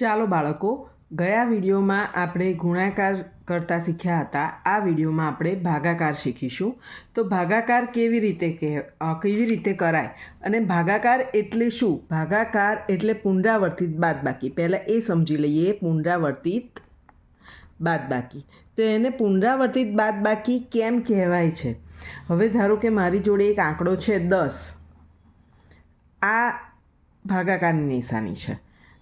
ચાલો બાળકો, ગયા વિડીયોમાં આપણે ગુણાકાર કરતા શીખ્યા હતા. આ વિડીયોમાં આપણે ભાગાકાર શીખીશું. તો ભાગાકાર કેવી રીતે કેવી રીતે કરાય અને ભાગાકાર એટલે શું? ભાગાકાર એટલે પુનરાવર્તિત બાદબાકી. પહેલાં એ સમજી લઈએ, પુનરાવર્તિત બાદબાકી. તો એને પુનરાવર્તિત બાદબાકી કેમ કહેવાય છે? હવે ધારો કે મારી જોડે એક આંકડો છે દસ. આ ભાગાકારની નિશાની છે.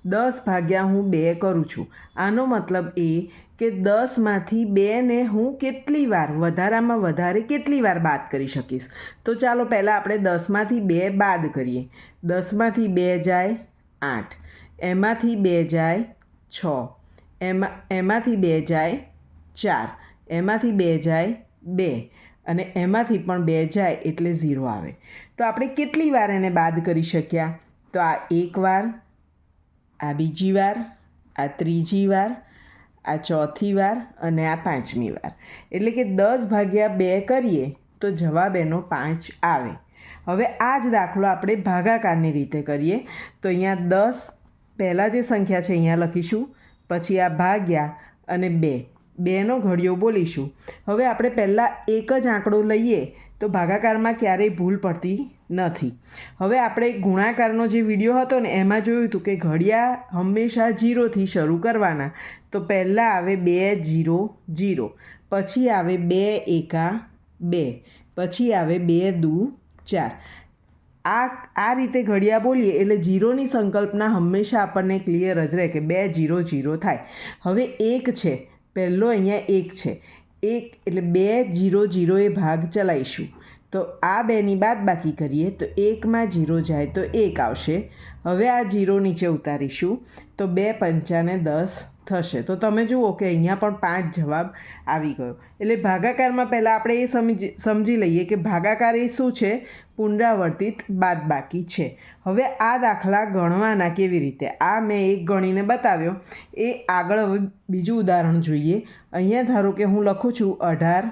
દસ ભાગ્યા હું બે કરું છું. આનો મતલબ એ કે દસમાંથી બેને હું કેટલી વાર, વધારામાં વધારે કેટલી વાર બાદ કરી શકીશ? તો ચાલો પહેલાં આપણે દસમાંથી બે બાદ કરીએ. દસમાંથી બે જાય આઠ. એમાંથી બે જાય છ. એમાં, એમાંથી બે જાય ચાર. એમાંથી બે જાય બે. અને એમાંથી પણ બે જાય એટલે ઝીરો આવે. તો આપણે કેટલી વાર એને બાદ કરી શક્યા? તો આ એક વાર આ બીજી વાર, આ ત્રીજી વાર, આ ચોથી વાર અને આ પાંચમી વાર. એટલે કે દસ ભાગ્યા બે કરીએ તો જવાબ એનો પાંચ આવે. હવે આ જ દાખલો આપણે ભાગાકારની રીતે કરીએ. તો અહીંયા દસ પહેલાં જે સંખ્યા છે અહીંયા લખીશું, પછી આ ભાગ્યા અને બે. બેનો ઘડિયો બોલીશું. હવે આપણે પહેલાં એક જ આંકડો લઈએ તો ભાગાકારમાં ક્યારેય ભૂલ પડતી નથી. હવે આપણે ગુણાકારનો જે વીડિયો હતો ને, એમાં જોયું હતું કે ઘડિયા હંમેશા જીરોથી શરૂ કરવાના. તો પહેલાં આવે બે જીરો જીરો પછી આવે બે એકા, બે. પછી આવે બે, દુ, ચાર. આ આ રીતે ઘડિયા બોલીએ એટલે જીરોની સંકલ્પના હંમેશા આપણને ક્લિયર જ રહે કે બે જીરો જીરો થાય. હવે એક છે. પહેલો અહીંયા એક છે. એક એટલે બે જીરો જીરો એ ભાગ ચલાવીશું. તો આ બેની બાદ બાકી કરીએ તો એકમાં જીરો જાય તો એક આવશે. હવે આ જીરો નીચે ઉતારીશું તો બે પંચાને દસ થશે. તો તમે જુઓ કે અહીંયા પણ પાંચ જવાબ આવી ગયો. એટલે ભાગાકારમાં પહેલાં આપણે એ સમજી સમજી લઈએ કે ભાગાકાર એ શું છે? પુનરાવર્તિત બાદબાકી છે. હવે આ દાખલા ગણવાના કેવી રીતે? આ મેં એક ગણીને બતાવ્યો. એ આગળ હવે બીજું ઉદાહરણ જોઈએ. અહીંયા ધારો કે હું લખું છું અઢાર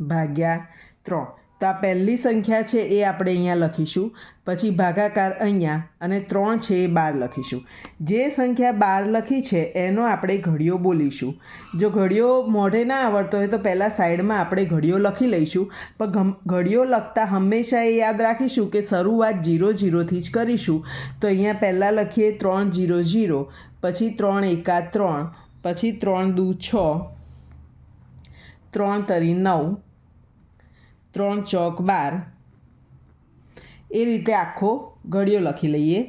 ભાગ્યા ત્રણ. તો આ પહેલી સંખ્યા છે એ આપણે અહીંયા લખીશું. પછી ભાગાકાર અહીંયા અને ત્રણ છે એ બાર લખીશું. જે સંખ્યા બાર લખી છે એનો આપણે ઘડિયો બોલીશું. જો ઘડિયો મોઢે ના આવડતો હોય તો પહેલાં સાઈડમાં આપણે ઘડિયો લખી લઈશું. પણ ઘડિયો લખતા હંમેશા એ યાદ રાખીશું કે શરૂઆત જીરો જીરોથી જ કરીશું. તો અહીંયા પહેલાં લખીએ ત્રણ જીરો જીરો, પછી ત્રણ એકા ત્રણ, પછી ત્રણ દુ છ, ત્રણ તરી નવ ત્રણ ચોક બાર. એ રીતે આખો ઘડિયો લખી લઈએ.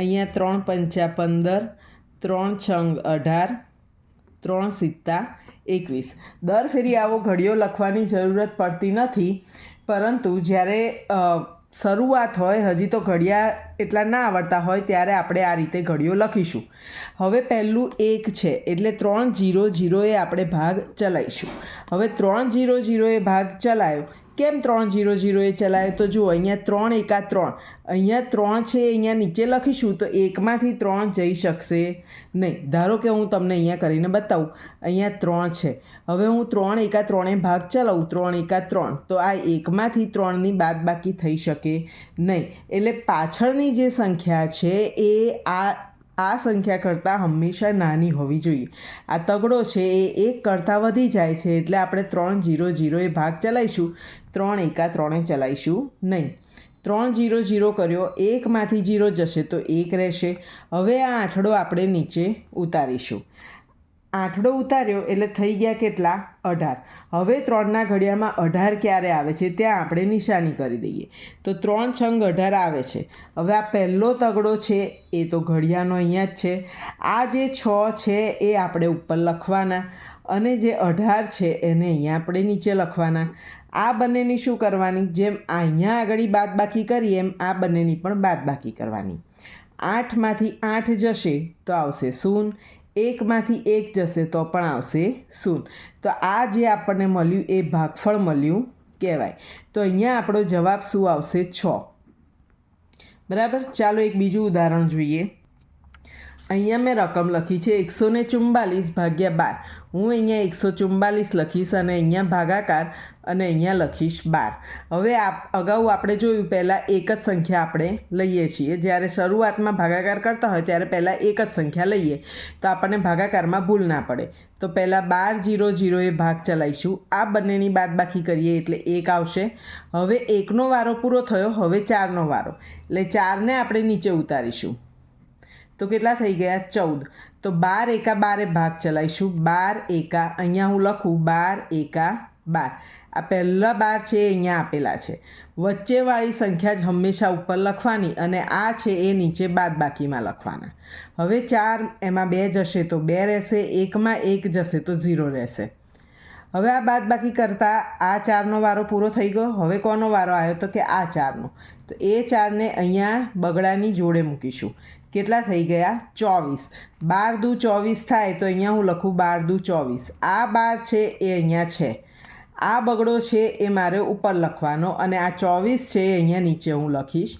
અહીંયા ત્રણ પંચા પંદર, ત્રણ છંગ અઢાર, ત્રણ સિત્તા એકવીસ. દર ફેરી આવો ઘડિયો લખવાની જરૂરત પડતી નથી, પરંતુ જ્યારે શરૂઆત હોય, હજી તો ઘડિયા એટલા ના આવડતા હોય, ત્યારે આપણે આ રીતે ઘડિયો લખીશું. હવે પહેલું એક છે, એટલે ત્રણ જીરો જીરોએ આપણે ભાગ ચલાવીશું. હવે ત્રણ જીરો જીરોએ ભાગ ચલાવ્યો કેમ ત્રણ જીરો જીરોએ ચલાવ્યો? તો જુઓ, અહીંયા ત્રણ એકા ત્રણ. અહીંયા ત્રણ છે, અહીંયા નીચે લખીશું તો એકમાંથી ત્રણ જઈ શકશે નહીં. ધારો કે હું તમને અહીંયા કરીને બતાવું. અહીંયા ત્રણ છે. હવે હું ત્રણ એકા ત્રણે ભાગ ચલાવું. ત્રણ એકા ત્રણ. તો આ એકમાંથી ત્રણની બાદ બાકી થઈ શકે નહીં. એટલે પાછળની જે સંખ્યા છે એ આ આ સંખ્યા કરતાં હંમેશા નાની હોવી જોઈએ. આ તગડો છે એ એક કરતાં વધી જાય છે એટલે આપણે ત્રણ જીરો જીરો એ ભાગ ચલાવીશું. ત્રણ એકા ત્રણે ચલાવીશું નહીં. ત્રણ જીરો જીરો કર્યો, એકમાંથી જીરો જશે તો એક રહેશે. હવે આ આઠડો આપણે નીચે ઉતારીશું. આઠડો ઉતાર્યો એટલે થઈ ગયા કેટલા? અઢાર. હવે ત્રણના ઘડિયામાં અઢાર ક્યારે આવે છે ત્યાં આપણે નિશાની કરી દઈએ. તો ત્રણ છંગ અઢાર આવે છે. હવે આ પહેલો તગડો છે, એ તો ઘડિયાનો અહીંયા જ છે. આ જે છ છે, એ આપણે ઉપર લખવાના. અને જે અઢાર છે, એને અહીંયા આપણે નીચે લખવાના. આ બંનેની શું કરવાની? જેમ અહીંયા આગળ બાદબાકી કરીએ એમ આ બંનેની પણ બાદબાકી કરવાની. આઠમાંથી આઠ જશે તો આવશે શૂન એકમાંથી એક જશે તો પણ આવશે શૂન તો આ જે આપણને મળ્યું એ ભાગફળ મળ્યું કહેવાય. તો અહીંયા આપણો જવાબ શું આવશે? છ. બરાબર? ચાલો એક બીજું ઉદાહરણ જોઈએ. અહીંયા મેં રકમ લખી છે એકસો ને ચુમ્બાલીસ ભાગ્યા બાર. હું અહીંયા એકસો ચુમ્બાલીસ લખીશ અને અહીંયા ભાગાકાર અને અહીંયા લખીશ બાર. હવે આપ, અગાઉ આપણે જોયું પહેલાં એક જ સંખ્યા આપણે લઈએ છીએ. જ્યારે શરૂઆતમાં ભાગાકાર કરતા હોય ત્યારે પહેલાં એક જ સંખ્યા લઈએ. તો આપણને ભાગાકારમાં ભૂલ ના પડે. તો પહેલાં બાર જીરો જીરો એ ભાગ ચલાવીશું. આ બંનેની બાદબાકી કરીએ એટલે એક આવશે. હવે એકનો વારો પૂરો થયો, હવે ચારનો વારો. એટલે ચારને આપણે નીચે ઉતારીશું. તો કેટલા થઈ ગયા? ચૌદ. તો બાર એકા બારે ભાગ ચલાવીશું. બાર એકા, અહીંયા હું લખું, બાર એકા બાર. આ પહેલા બાર છે એ અહીંયા આપેલા છે. વચ્ચેવાળી સંખ્યા જ હંમેશા ઉપર લખવાની અને આ છે એ નીચે બાદ બાકીમાં લખવાના. હવે ચાર એમાં બે જશે તો બે રહેશે, એકમાં એક જશે તો ઝીરો રહેશે. હવે આ બાદ બાકી કરતાં આ ચારનો વારો પૂરો થઈ ગયો. હવે કોનો વારો આવ્યો તો કે આ ચારનો. તો એ ચારને અહીંયા બગડાની જોડે મૂકીશું. કેટલા થઈ ગયા? ચોવીસ. બાર દુ ચોવીસ થાય તો અહીંયા હું લખું બાર દુ ચોવીસ. આ બાર છે એ અહીંયા છે. આ બગડો છે એ મારે ઉપર લખવાનો અને આ ચોવીસ છે એ અહીંયા નીચે હું લખીશ.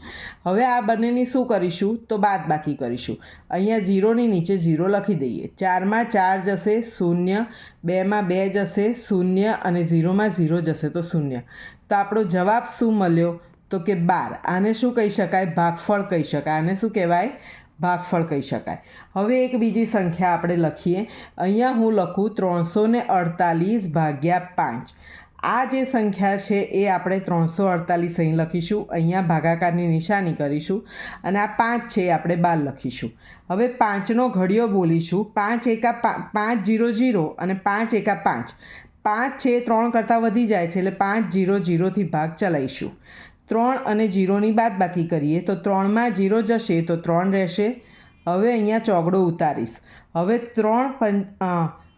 હવે આ બંનેની શું કરીશું? તો બાદ બાકી કરીશું. અહીંયા ઝીરોની નીચે ઝીરો લખી દઈએ. ચારમાં ચાર જશે શૂન્ય, બેમાં બે જશે શૂન્ય અને ઝીરોમાં ઝીરો જશે તો શૂન્ય. તો આપણો જવાબ શું મળ્યો? તો કે બાર. આને શું કહી શકાય? ભાગફળ કહી શકાય. આને શું કહેવાય? ભાગફળ કહી શકાય. હવે એક બીજી સંખ્યા આપણે લખીએ. અહીંયા હું લખું ત્રણસો ને અડતાલીસ ભાગ્યા પાંચ. આ જે સંખ્યા છે એ આપણે ત્રણસો અડતાલીસ અહીં લખીશું. અહીંયા ભાગાકારની નિશાની કરીશું. અને આ પાંચ છે એ આપણે બાર લખીશું. હવે પાંચનો ઘડિયો બોલીશું. પાંચ એકા પાંચ જીરો જીરો અને પાંચ એકા પાંચ. પાંચ છે ત્રણ કરતાં વધી જાય છે એટલે પાંચ જીરો જીરોથી ભાગ ચલાવીશું. ત્રણ અને જીરોની બાદ બાકી કરીએ તો ત્રણમાં જીરો જશે તો ત્રણ રહેશે. હવે અહીંયા ચોગડો ઉતારીશ. હવે ત્રણ પં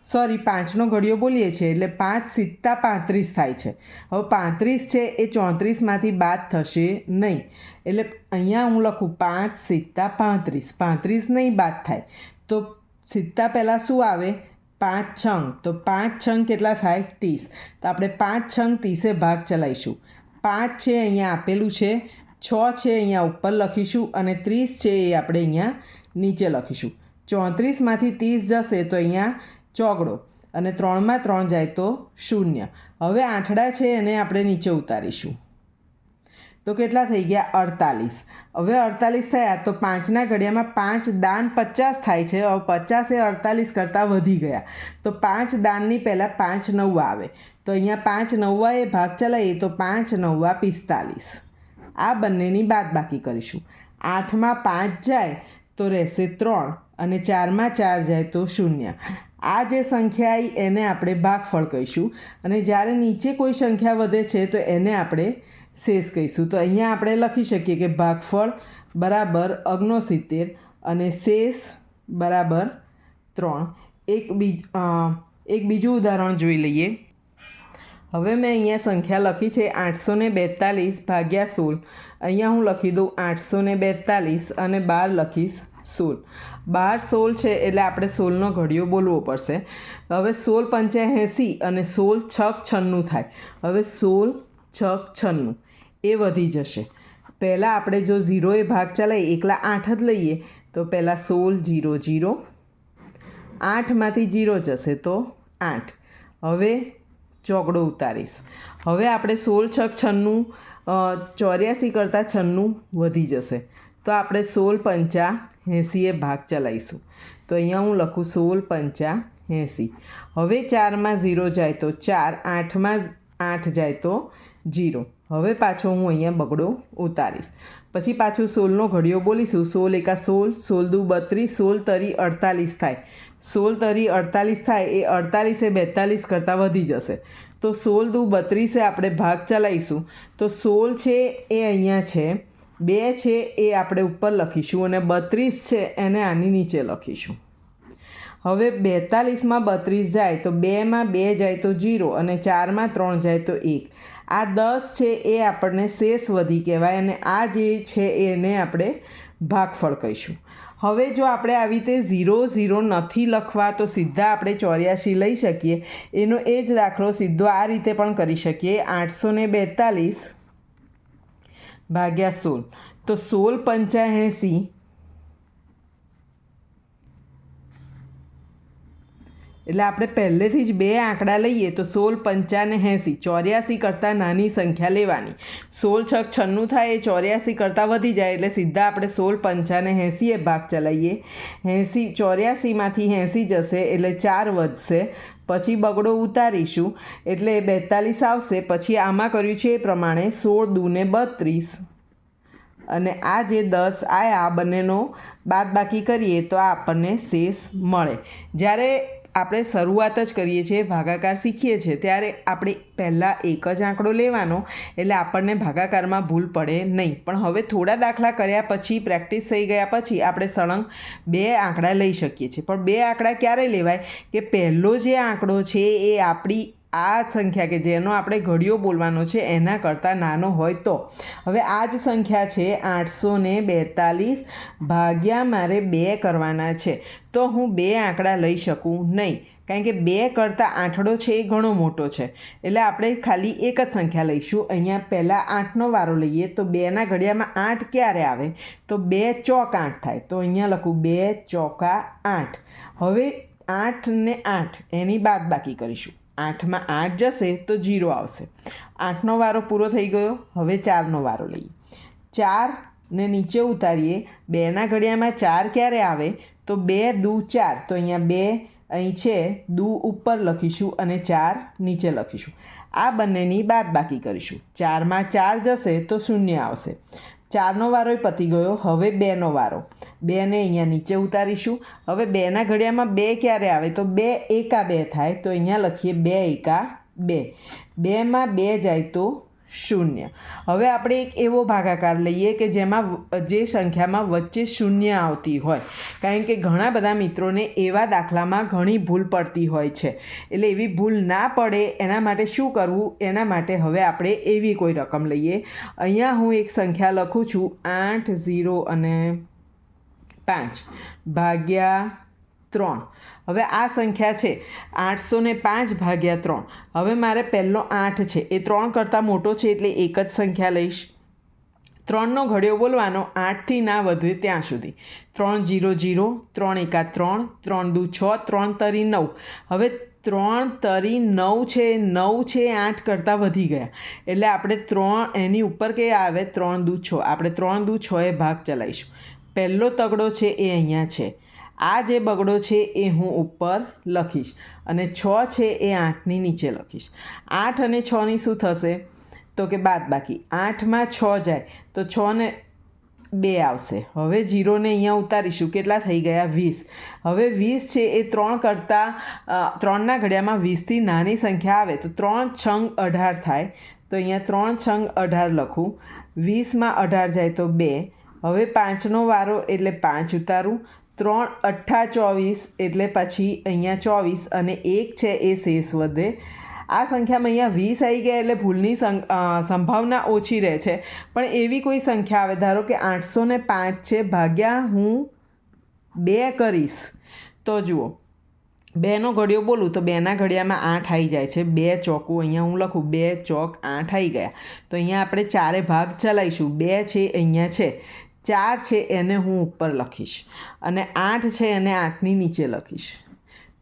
સોરી પાંચનો ઘડિયો બોલીએ છીએ એટલે પાંચ સિત્તા પાંત્રીસ થાય છે. હવે પાંત્રીસ છે એ ચોત્રીસમાંથી બાદ થશે નહીં. એટલે અહીંયા હું લખું પાંચ સિત્તા પાંત્રીસ. પાંત્રીસ નહીં, બાદ થાય. તો સિત્તા પહેલાં શું આવે? પાંચ છંગ. તો પાંચ છંગ કેટલા થાય? ત્રીસ. તો આપણે પાંચ છંગ ત્રીસે ભાગ ચલાવીશું. પાંચ છે અહીંયા આપેલું છે, છ છે અહીંયા ઉપર લખીશું અને ત્રીસ છે એ આપણે અહીંયા નીચે લખીશું. ચોત્રીસમાંથી ત્રીસ જશે તો અહીંયા ચોગડો અને ત્રણમાં ત્રણ જાય તો શૂન્ય. હવે આઠડા છે એને આપણે નીચે ઉતારીશું. તો કેટલા થઈ ગયા? અડતાલીસ. હવે અડતાલીસ થયા તો પાંચના ઘડિયામાં પાંચ દાન પચાસ થાય છે. હવે પચાસ એ અડતાલીસ કરતાં વધી ગયા. તો પાંચ દાનની પહેલાં પાંચ નવ્વા આવે. તો અહીંયા પાંચ નવ્વા એ ભાગ ચલાવીએ તો પાંચ નવ્વા પિસ્તાલીસ. આ બંનેની બાદ બાકી કરીશું. આઠમાં પાંચ જાય તો રહેશે ત્રણ અને ચારમાં ચાર જાય તો શૂન્ય. આ જે સંખ્યા આવી એને આપણે ભાગફળ કહીશું. અને જ્યારે નીચે કોઈ સંખ્યા વધે છે તો એને આપણે શેષ કહીશું. તો અહીંયા આપણે લખી શકીએ કે ભાગફળ બરાબર અગ્નોસિત્તેર અને શેષ બરાબર ત્રણ. એક બીજ એક બીજું ઉદાહરણ જોઈ લઈએ. હવે મેં અહીંયા સંખ્યા લખી છે આઠસો ને બેતાલીસ ભાગ્યા સોળ. અહીંયા હું લખી દઉં આઠસો ને બેતાલીસ અને બાર લખીશ સોળ. બાર સોળ છે એટલે આપણે સોળનો ઘડિયો બોલવો પડશે. હવે સોળ પંચ્યાએંસી અને સોળ છક છન્નું થાય. હવે સોળ છક છન્નું. એ વધી જશે. પહેલાં આપણે જો ઝીરોએ ભાગ ચલાવીએ એકલા આઠ જ લઈએ, તો પહેલાં સોળ જીરો જીરો આઠમાંથી જીરો જશે તો આઠ. હવે ચોગડો ઉતારીશ. હવે આપણે સોળ છક છન્નું ચોર્યાસી કરતાં છન્નું વધી જશે. તો આપણે સોળ પંચા એંસીએ ભાગ ચલાવીશું. તો અહીંયા હું લખું સોળ પંચા એંસી. હવે ચારમાં ઝીરો જાય તો ચાર, આઠમાં આઠ જાય તો જીરો હવે પાછો હું અહીંયા બગડો ઉતારીશ. પછી પાછું સોલનો ઘડિયો બોલીશું. સોલ એકા સોલ સોલ દુ બત્રીસ સોલ તરી અડતાલીસ થાય. સોલ તરી અડતાલીસ થાય એ અડતાલીસે બેતાલીસ કરતાં વધી જશે. તો સોળ દુ બત્રીસે આપણે ભાગ ચલાવીશું. તો સોલ છે એ અહીંયા છે, બે છે એ આપણે ઉપર લખીશું અને બત્રીસ છે એને આની નીચે લખીશું. હવે બેતાલીસમાં બત્રીસ જાય તો બેમાં બે જાય તો જીરો અને ચારમાં ત્રણ જાય તો એક. આ દસ છે એ આપણને શેષ વધી કહેવાય અને આ જે છે એને આપણે ભાગફળ કહીશું. હવે જો આપણે આવી રીતે ઝીરો ઝીરો નથી લખવા, તો સીધા આપણે ચોર્યાસી લઈ શકીએ. એનો એ જ દાખલો સીધો આ રીતે પણ કરી શકીએ. આઠસો ને બેતાલીસ ભાગ્યા સોળ. તો સોળ પંચ્યાએંસી એટલે આપણે પહેલેથી જ બે આંકડા લઈએ તો સોળ પંચાને એંસી, ચોર્યાસી કરતાં નાની સંખ્યા લેવાની. સોળ છક છન્નું થાય એ ચોર્યાસી કરતાં વધી જાય એટલે સીધા આપણે સોળ પંચાને એંસીએ ભાગ ચલાવીએ. એંસી ચોર્યાસીમાંથી એંસી જશે એટલે ચાર વધશે. પછી બગડો ઉતારીશું એટલે બેતાલીસ આવશે. પછી આમાં કર્યું છે એ પ્રમાણે સોળ દૂને બત્રીસ. અને આ જે દસ આયા આ બંનેનો બાદ બાકી કરીએ તો આ આપણને શેષ મળે. જ્યારે આપણે શરૂઆત જ કરીએ છીએ, ભાગાકાર શીખીએ છીએ. ત્યારે આપણે પહેલાં એક જ આંકડો લેવાનો, એટલે આપણને ભાગાકારમાં ભૂલ પડે નહીં. પણ હવે થોડા દાખલા કર્યા પછી, પ્રેક્ટિસ થઈ ગયા પછી આપણે સળંગ બે આંકડા લઈ શકીએ છીએ. પણ બે આંકડા ક્યારે લેવાય? કે પહેલો જે આંકડો છે એ આપણી આ સંખ્યા કે જેનો આપણે ઘડિયો બોલવાનો છે, એના કરતાં નાનો હોય તો. હવે આ જ સંખ્યા છે, આઠસો ને બેતાલીસ ભાગ્યા મારે બે કરવાના છે. તો હું બે આંકડા લઈ શકું નહીં, કારણ કે બે કરતાં આઠડો છે એ ઘણો મોટો છે. એટલે આપણે ખાલી એક જ સંખ્યા લઈશું. અહીંયા પહેલાં આઠનો વારો લઈએ, તો બેના ઘડિયામાં આઠ ક્યારે આવે? તો બે ચોક આઠ થાય. તો અહીંયા લખું બે ચોકા આઠ. હવે આઠ ને આઠ, એની બાદ બાકી કરીશું. આઠમાં આઠ જશે તો જીરો આવશે. આઠનો વારો પૂરો થઈ ગયો, હવે ચારનો વારો લઈએ. ચારને નીચે ઉતારીએ. બેના ઘડિયામાં ચાર ક્યારે આવે? તો બે દુ ચાર. તો અહીંયા બે, અહીં છે, દુ ઉપર લખીશું અને ચાર નીચે લખીશું. આ બંનેની બાદ બાકી કરીશું. ચારમાં ચાર જશે તો શૂન્ય આવશે. ચારનો વારો પતી ગયો, હવે બેનો વારો. બેને અહીંયા નીચે ઉતારીશું. હવે બેના ઘડિયામાં બે ક્યારે આવે? તો બે એકા બે થાય. તો અહીંયા લખીએ બે એકા બે. બેમાં બે જાય તો શૂન્ય. હવે આપણે એક એવો ભાગાકાર લઈએ કે જેમાં જે સંખ્યામાં વચ્ચે શૂન્ય આવતી હોય. કારણ કે ઘણા બધા મિત્રોને એવા દાખલામાં ઘણી ભૂલ પડતી હોય છે. એટલે એવી ભૂલ ના પડે એના માટે શું કરવું? એના માટે હવે આપણે એવી કોઈ રકમ લઈએ. અહીંયા હું એક સંખ્યા લખું છું. આઠ, ઝીરો અને પાંચ. ભાગ્યા ત્રણ. હવે આ સંખ્યા છે આઠસો ને પાંચ ભાગ્યા ત્રણ. હવે મારે પહેલો આઠ છે. એ ત્રણ કરતાં મોટો છે એટલે એક જ સંખ્યા લઈશ. ત્રણનો ઘડિયો બોલવાનો આઠથી ના વધે ત્યાં સુધી. ત્રણ જીરો જીરો, ત્રણ એકા ત્રણ ત્રણ દુ છ, ત્રણ તરી નવ. હવે ત્રણ તરી નવ છે નવ છે, આઠ કરતાં વધી ગયા. એટલે આપણે ત્રણ એની ઉપર કે આવે ત્રણ દુ છ. આપણે ત્રણ દુ છ એ ભાગ ચલાવીશું. પહેલો તગડો છે એ અહીંયા છે. આ જે બગડો છે એ હું ઉપર લખીશ અને છ છે એ આઠની નીચે લખીશ. આઠ અને છની શું થશે? તો કે બાદ બાકી. આઠમાં છ જાય તો છને બે આવશે. હવે જીરોને અહીંયા ઉતારીશું. કેટલા થઈ ગયા? વીસ. હવે વીસ છે એ ત્રણ કરતાં ત્રણના ઘડિયામાં વીસથી નાની સંખ્યા આવે તો ત્રણ છંગ અઢાર થાય. તો અહીંયા ત્રણ છંગ અઢાર લખું. વીસમાં અઢાર જાય તો બે. હવે પાંચનો વારો એટલે પાંચ ઉતારું. ત્રણ અઠ્ઠા ચોવીસ એટલે પછી અહીંયા ચોવીસ અને એક છે એ શેષ વધે. આ સંખ્યામાં અહીંયા વીસ આવી ગયા એટલે ભૂલની સંભાવના ઓછી રહે છે. પણ એવી કોઈ સંખ્યા આવે, ધારો કે આઠસો ને પાંચ છે, ભાગ્યા હું બે કરીશ, તો જુઓ. બેનો ઘડિયો બોલું તો બેના ઘડિયામાં આઠ આવી જાય છે. બે ચોકું, અહીંયા હું લખું, બે ચોક આઠ આવી ગયા. તો અહીંયા આપણે ચારે ભાગ ચલાવીશું. બે છે, અહીંયા છે. ચાર છે એને હું ઉપર લખીશ અને આઠ છે એને આઠની નીચે લખીશ.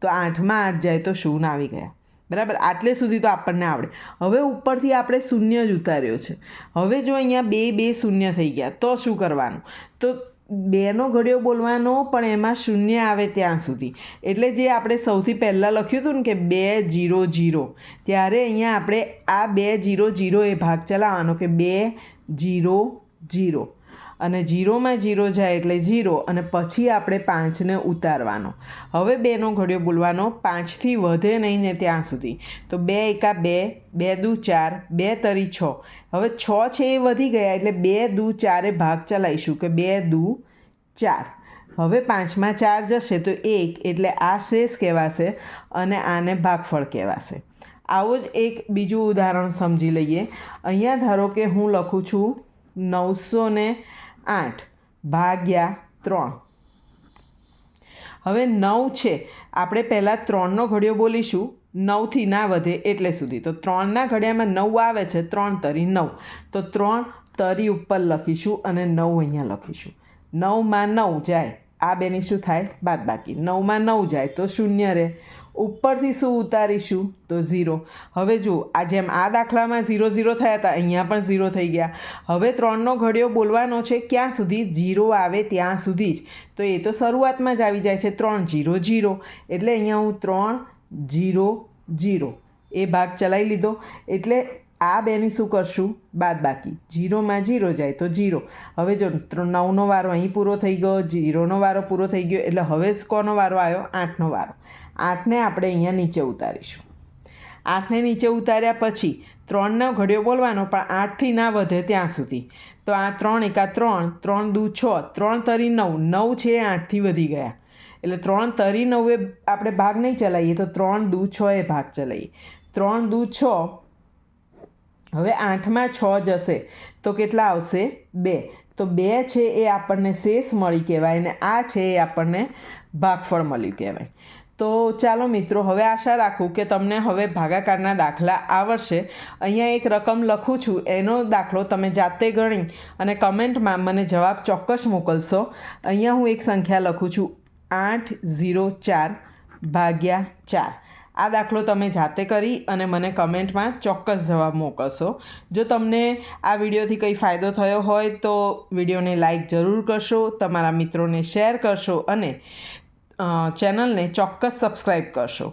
તો આઠમાં આઠ જાય તો શૂન આવી ગયા. બરાબર? આટલે સુધી તો આપણને આવડે. હવે ઉપરથી આપણે શૂન્ય જ ઉતાર્યો છે. હવે જો અહીંયા બે બે શૂન્ય થઈ ગયા, તો શું કરવાનું? તો બેનો ઘડિયો બોલવાનો, પણ એમાં શૂન્ય આવે ત્યાં સુધી. એટલે જે આપણે સૌથી પહેલાં લખ્યું હતું ને કે બે, જીરો જીરો, ત્યારે અહીંયા આપણે આ બે, જીરો જીરો એ ભાગ ચલાવવાનો કે બે, જીરો જીરો. અને જીરોમાં જીરો જાય એટલે જીરો અને પછી આપણે પાંચને ઉતારવાનો. હવે બેનો ઘડિયો બોલવાનો, પાંચથી વધે નહીં ને ત્યાં સુધી. તો બે એકા બે બે દુ ચાર, બે તરી છ. હવે છ છે એ વધી ગયા એટલે બે દુ ચારે ભાગ ચલાવીશું કે બે દુ ચાર. હવે પાંચમાં ચાર જશે તો એક એટલે આ શેષ કહેવાશે અને આને ભાગફળ કહેવાશે. આવો જ એક બીજું ઉદાહરણ સમજી લઈએ. અહીંયા ધારો કે હું લખું છું નવસો ને આઠ ભાગ્યા ત્રણ. હવે નવ છે. આપણે પહેલાં ત્રણનો ઘડિયો બોલીશું. નવથી ના વધે એટલે સુધી. તો ત્રણના ઘડિયામાં નવ આવે છે, ત્રણ તરી નવ. તો ત્રણ તરી ઉપર લખીશું અને નવ અહીંયા લખીશું. નવમાં નવ જાય. આ બેની શું થાય? બાદ બાકી નવમાં નવ જાય તો શૂન્ય રહે. ઉપરથી શું ઉતારીશું? તો ઝીરો હવે જુઓ, આ જેમ આ દાખલામાં ઝીરો ઝીરો થયા હતા, અહીંયા પણ ઝીરો થઈ ગયા. હવે ત્રણનો ઘડિયો બોલવાનો છે, ક્યાં સુધી ઝીરો આવે ત્યાં સુધી જ. તો એ તો શરૂઆતમાં જ આવી જાય છે, ત્રણ જીરો ઝીરો એટલે અહીંયા હું ત્રણ જીરો જીરો એ ભાગ ચલાવી લીધો. એટલે આ બેની શું કરશું? બાદ બાકી. જીરોમાં જીરો જાય તો જીરો હવે જો નવનો વારો અહીં પૂરો થઈ ગયો જીરોનો વારો પૂરો થઈ ગયો, એટલે હવે કોનો વારો આવ્યો? આઠનો વારો. આઠને આપણે અહીંયા નીચે ઉતારીશું. આઠને નીચે ઉતાર્યા પછી ત્રણનો ઘડિયો બોલવાનો, પણ આઠથી ના વધે ત્યાં સુધી. તો આ ત્રણ એકા ત્રણ ત્રણ દુ છ, ત્રણ તરી નવ નવ છે એ આઠથી વધી ગયા. એટલે ત્રણ તરી નવે આપણે ભાગ નહીં ચલાવીએ, તો ત્રણ દુ છ એ ભાગ ચલાવીએ. ત્રણ દુ છ, હવે આઠમાં છ જશે, તો કેટલા આવશે? બે. તો બે છે એ આપણને શેષ મળી કહેવાય ને આ છે એ આપણને ભાગફળ મળ્યું કહેવાય. તો ચાલો મિત્રો, હવે આશા રાખું કે તમને હવે ભાગાકારના દાખલા આવડશે. અહીંયા એક રકમ લખું છું, એનો દાખલો તમે જાતે ગણી અને કમેન્ટમાં મને જવાબ ચોક્કસ મોકલશો. અહીંયા હું એક સંખ્યા લખું છું, આઠ ઝીરો ચાર ભાગ્યા ચાર. આ દાખલો તમે જાતે કરી અને મને કમેન્ટમાં ચોક્કસ જવાબ મોકલશો. જો તમને આ વિડીયોથી કંઈ ફાયદો થયો હોય તો વિડીયોને લાઈક જરૂર કરશો, તમારા મિત્રોને શેર કરશો અને ચેનલને ચોક્કસ સબસ્ક્રાઈબ કરશો.